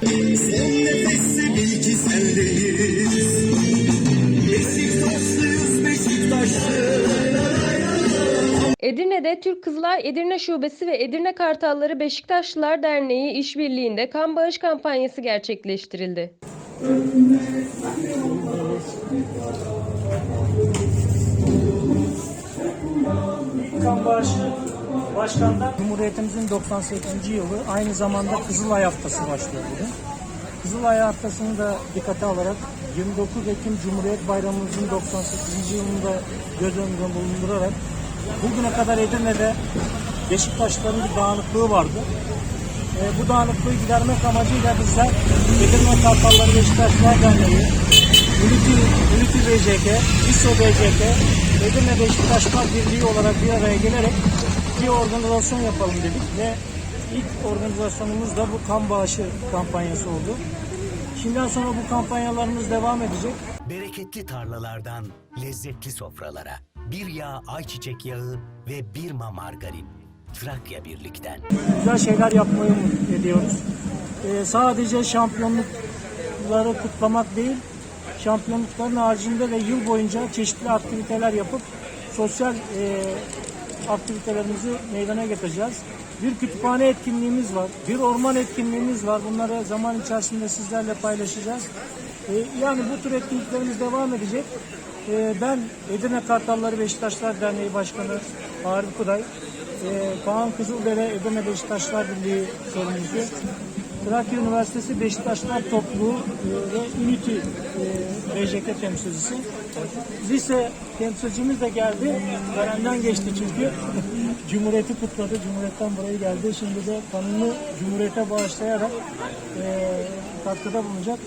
Son nefesi bil ki sendeyiz. Beşiktaşlıyız Beşiktaşlı. Edirne'de Türk Kızılay Edirne Şubesi ve Edirne Kartalları Beşiktaşlılar Derneği işbirliğinde kan bağış kampanyası gerçekleştirildi. Kan Bağışı Başkan'dan Cumhuriyetimizin 98. yılı aynı zamanda Kızılay Haftası başlıyor bugün. Kızılay Haftası'nı da dikkate alarak 29 Ekim Cumhuriyet Bayramımızın 98. yılında göz önünde bulundurarak bugüne kadar Edirne'de Beşiktaşların bir dağınıklığı vardı. E, bu dağınıklığı gidermek amacıyla bizler Edirne Kartalları Beşiktaşlar Derneği, Üniti, Üniti BCK, İSO BCK, Edirne Beşiktaşlar Birliği olarak bir araya gelerek bir organizasyon yapalım dedik ve ilk organizasyonumuz da bu kan bağışı kampanyası oldu. Şimdiden sonra bu kampanyalarımız devam edecek. Bereketli tarlalardan lezzetli sofralara. Bir yağ ayçiçek yağı ve bir ma margarin. Trakya Birlik'ten. güzel şeyler yapmayı umut ediyoruz. Ee, sadece şampiyonlukları kutlamak değil, şampiyonlukların haricinde de yıl boyunca çeşitli aktiviteler yapıp sosyal e, aktivitelerimizi meydana getireceğiz. Bir kütüphane etkinliğimiz var, bir orman etkinliğimiz var. Bunları zaman içerisinde sizlerle paylaşacağız. Ee, yani bu tür etkinliklerimiz devam edecek. Ee, ben Edirne Kartalları Beşiktaşlar Derneği Başkanı Arif Kuday, ee, Kaan Kızıldere Edirne Beşiktaşlar Birliği sorumlusu. Trakya Üniversitesi Beşiktaşlar Topluluğu ve Unity e, BJK temsilcisi. Lise temsilcimiz de geldi. Törenden geçti çünkü. Cumhuriyeti kutladı. Cumhuriyetten buraya geldi. Şimdi de kanını Cumhuriyete bağışlayarak e, katkıda bulunacak.